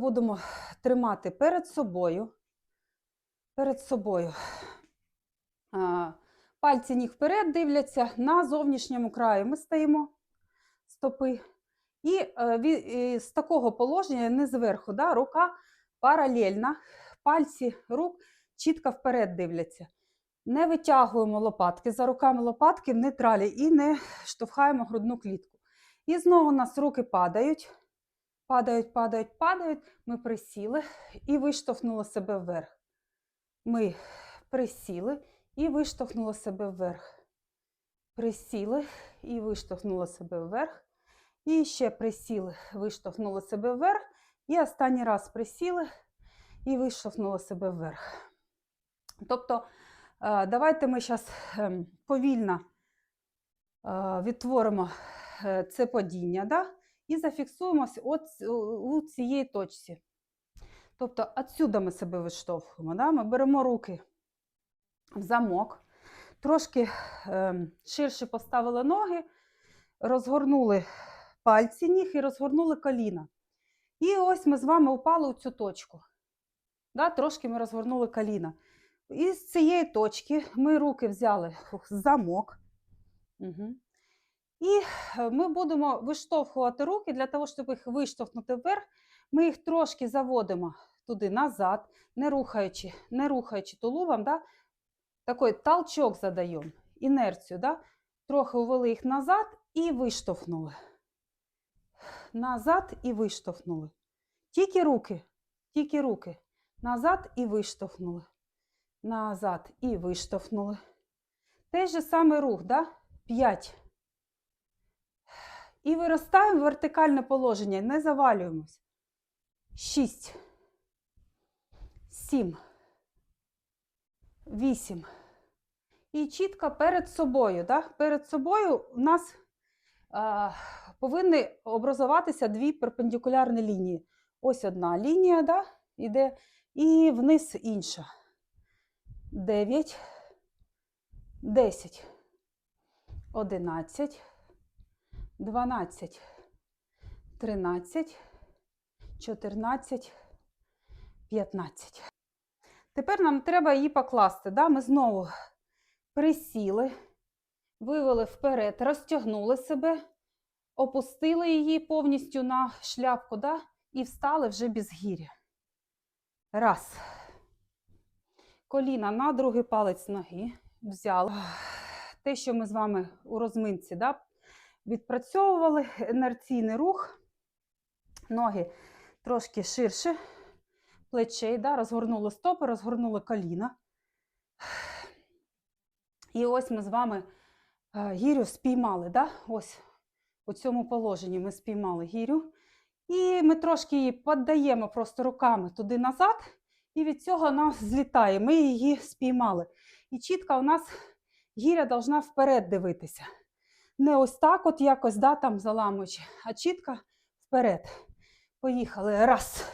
Будемо тримати перед собою. Перед собою. Пальці ніг вперед дивляться на зовнішньому краю. Ми стоїмо стопи. Е, і з такого положення, не зверху, да, рука паралельна, пальці рук чітко вперед дивляться. Не витягуємо лопатки за руками лопатки в нейтралі і не штовхаємо грудну клітку. І знову у нас руки падають, падають, падають, падають. Ми присіли і виштовхнули себе вверх. Ми присіли і виштовхнули себе вверх. Присіли і виштовхнули себе вверх. І ще присіли, виштовхнули себе вверх. І останній раз присіли і виштовхнули себе вверх. Тобто, е, давайте ми зараз повільно е, відтворимо е, це падіння да? І зафіксуємося от у цієї точці. Тобто, отсюди ми себе виштовхуємо. Да? Ми беремо руки в замок, трошки ем, ширше поставили ноги, розгорнули пальці ніг і розгорнули коліна. І ось ми з вами упали у цю точку. Да, трошки ми розгорнули коліна. І з цієї точки ми руки взяли в замок. Угу. І е, ми будемо виштовхувати руки для того, щоб їх виштовхнути вверх. Ми їх трошки заводимо туди назад, не рухаючи, не рухаючи тулубом. Да? Такий толчок задаємо, інерцію. Да? Трохи увели їх назад і виштовхнули. Назад і виштовхнули. Тільки руки, тільки руки. Назад і виштовхнули. Назад і виштовхнули. Той же самий рух, да? 5. І виростаємо в вертикальне положення, не завалюємось. 6. 7. 8. І чітко перед собою. Да? Перед собою у нас а, повинні образуватися дві перпендикулярні лінії. Ось одна лінія да, іде, і вниз інша. 9, 10, 11, 12, 13, 14, 15. Тепер нам треба її покласти. Да? Ми знову присіли, вивели вперед, розтягнули себе, опустили її повністю на шляпку да? і встали вже без гіря. Раз. Коліна на другий палець ноги взяли. Те, що ми з вами у розминці да? Відпрацьовували, інерційний рух, ноги трошки ширше, плечей, да? розгорнули стопи, розгорнули коліна. І ось ми з вами е, гірю спіймали. Да? Ось у цьому положенні ми спіймали гірю. І ми трошки її піддаємо просто руками туди назад, і від цього вона злітає. Ми її спіймали. І чітко у нас гіря должна вперед дивитися. Не ось так, от якось да, там заламуючи, а чітко вперед. Поїхали. Раз.